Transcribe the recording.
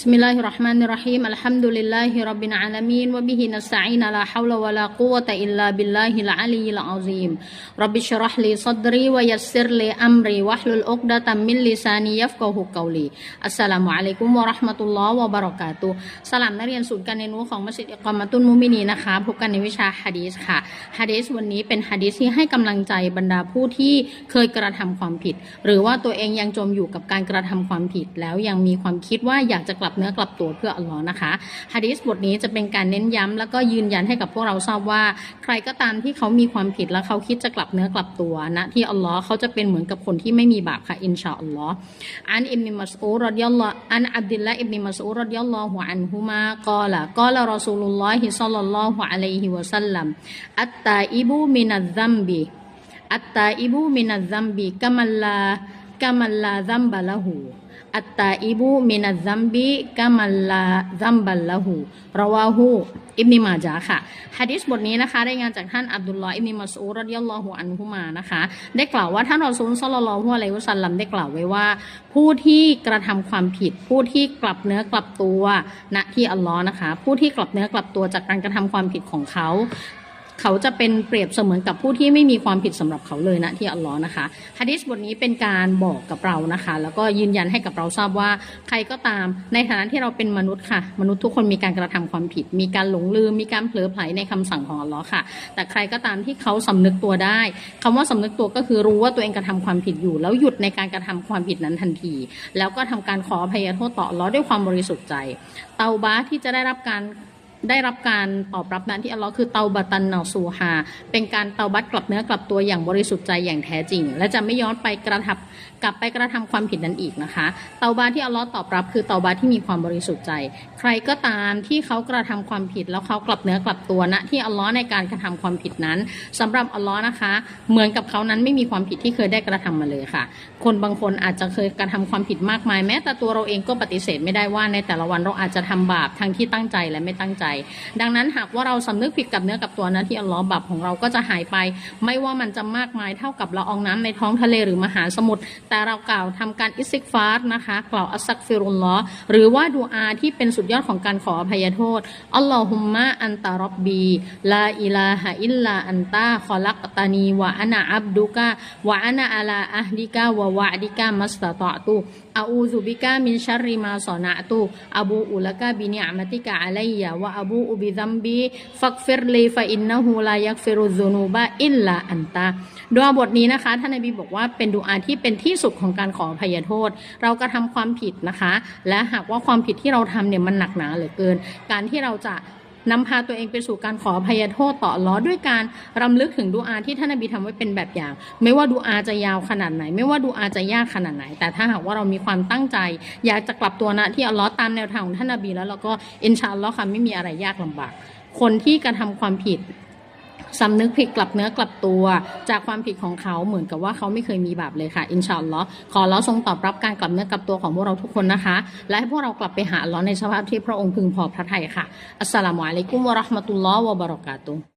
بسم الله الرحمن الرحيم الحمد لله رب العالمين وبه نستعين لا حول ولا قوة إلا بالله العلي العظيم رب اشرح لي صدري ويسر لي أمري واحلل عقدة من لساني يفقه قولي السلام عليكم ورحمة الله وبركاته สลามนักเรียนศูนย์การเรียนรู้ของมัสยิดอิกามาตุนมุมินีนะคะพบกันในวิชาฮะดีษค่ะฮะดีษวันนี้เป็นฮะดีษที่ให้กำลังใจบรรดาผู้ที่เคยกระทำความผิด หรือว่าตัวเองยังจมอยู่กับการกระทำความผิดแล้วยังมีความคิดว่าอยากจะกลับเนื้อกลับตัวเพื่ออัลลอฮ์นะคะฮะดีสบทนี้จะเป็นการเน้นย้ำแล้วก็ยืนยันให้กับพวกเราทราบว่า ใครก็ตามที่เขามีความผิดแล้วเขาคิดจะกลับเนื้อกลับตัวนะที่อัลลอฮ์เขาจะเป็นเหมือนกับคนที่ไม่มีบาปค่ะอินชาอัลลอฮ์อันอิบนิมัสอูดรดิยัลลอฮ์อันอับดุลละอิบนิมัสอูดรดิยัลลอฮุอันฮุมากอละกอละรอซูลุลลอฮิซัลลัลลอฮุอะลัยฮิวะสัลลัมอัตตาอิบูมินัซซัมบิอัตตาอิบูมินัซซัมบิกะมัลลากะมัลลาซัมบะละหู อัตตาอิบูมินัซัมบิกามัลลาซัมบัลละหูราวาหูอิบนิมาจาค่ะฮะดิษบทนี้นะคะได้งานจากท่านอับดุลลอฮ์อิบนิมัสูรดิยัลลอฮุอันฮุมานะคะ ได้กล่าวว่าท่านอซูลซัลลัลลอฮุอะลัยฮิวะซัลลัมได้กล่าวไว้ว่า ผู้ที่กระทำความผิด ผู้ที่กลับเนื้อกลับตัวณที่อัลลอฮ์นะคะ ผู้ที่กลับเนื้อกลับตัวจากการกระทำความผิดของเขา เขาจะเป็นเปรียบเสมือนกับผู้ที่ไม่มีความผิดสำหรับเขาเลยนะที่อัลลอฮ์นะคะฮะดิษบทนี้เป็นการบอกกับเรานะคะ แล้วก็ยืนยันให้กับเราทราบว่าใครก็ตามในฐานะที่เราเป็นมนุษย์ค่ะ มนุษย์ทุกคนมีการกระทำความผิด มีการหลงลืม มีการเผลอไผลในคำสั่งของอัลลอฮ์ค่ะ แต่ใครก็ตามที่เขาสำนึกตัวได้คำว่าสำนึกตัวก็คือรู้ว่าตัวเองกระทำความผิดอยู่ แล้วหยุดในการกระทำความผิดนั้นทันที แล้วก็ทำการขออภัยโทษต่ออัลลอฮ์ด้วยความบริสุทธิ์ใจ เตาบาที่จะได้รับการ ได้รับการตอบรับนั้นที่อัลลอฮ์คือเตาบัตันนาซูฮาเป็นการเตาบัตกลับเนื้อกลับตัวอย่างบริสุทธิ์ใจอย่างแท้จริง และจะไม่ย้อนไปกระทับกลับไปกระทำความผิดนั้นอีกนะคะ เตาบาที่อัลลอฮ์ตอบรับคือเตาบาที่มีความบริสุทธิ์ใจ ใครก็ตามที่เขากระทำความผิดแล้วเขากลับเนื้อกลับตัวณที่อัลลอฮ์ในการกระทำความผิดนั้นสำหรับอัลลอฮ์นะคะ เหมือนกับเขานั้นไม่มีความผิดที่เคยได้กระทำมาเลยค่ะ คนบางคนอาจจะเคยกระทำความผิดมากมายแม้แต่ตัวเราเองก็ปฏิเสธไม่ได้ว่าในแต่ละวันเราอาจจะทำบาปทั้งที่ตั้งใจและไม่ตั้งใจดังนั้นหากว่าเราสำนึกผิดกับเนื้อกับตัวนะที่อัลลอฮ์บาปของเราก็จะหายไป ไม่ว่ามันจะมากมายเท่ากับละอองน้ำในท้องทะเลหรือมหาสมุทรแต่เรากล่าวทำการอิสติกฟาร์นะคะ กล่าวอัสซักฟิรุลลอฮ์หรือว่าดูอาที่เป็นสุดยอดของการขออภัยโทษอัลลอฮุมมะอันตารอบบีลาอิลาฮะอิลลาอันตาขอลักตานีวะอานาอับดุกะวะอานาอาลาอัฮดิกะวะวะดิกะมัสตะตอตุอาอูซุบิกามินชัริมาสอนาตูอบูอุลกะบินิอามติกะอะลัยยะวะอบูอุบิซัมบีฟักฟิรลีฟาอินนะฮูลายักฟิรุซูนูบาอิลลาอันตาดูอาบทนี้นะคะท่านนบีบอกว่าเป็นดูอาที่เป็นที่สุดของการขอพยโทษ เรากระทำความผิดนะคะ และหากว่าความผิดที่เราทำเนี่ยมันหนักหนาเหลือเกิน การที่เราจะ นำพาตัวเองไปสู่การขอพยโทษต่อล้อด้วยการรำลึกถึงดูอาที่ท่านนบีทำไว้เป็นแบบอย่าง ไม่ว่าดูอาจะยาวขนาดไหน ไม่ว่าดูอาจะยากขนาดไหน แต่ถ้าหากว่าเรามีความตั้งใจ อยากจะกลับตัวนะที่อัลลอฮ์ตามแนวทางของท่านนบีแล้วเราก็อินชาอัลลอฮ์ค่ะไม่มีอะไรยากลำบาก คนที่กระทำความผิด สำนึกผิดกลับเนื้อกลับตัว จากความผิดของเขาเหมือนกับว่าเขาไม่เคยมีบาปเลยค่ะ อินชาอัลลอฮ์ขอเราทรงตอบรับการกลับเนื้อกลับตัวของพวกเราทุกคนนะคะ และให้พวกเรากลับไปหาอัลลอฮ์ในสภาพที่พระองค์พึงพอพระทัยค่ะอัสสลามุอะลัยกุมวะราะห์มะตุลลอฮ์วะบะเราะกาตุฮ์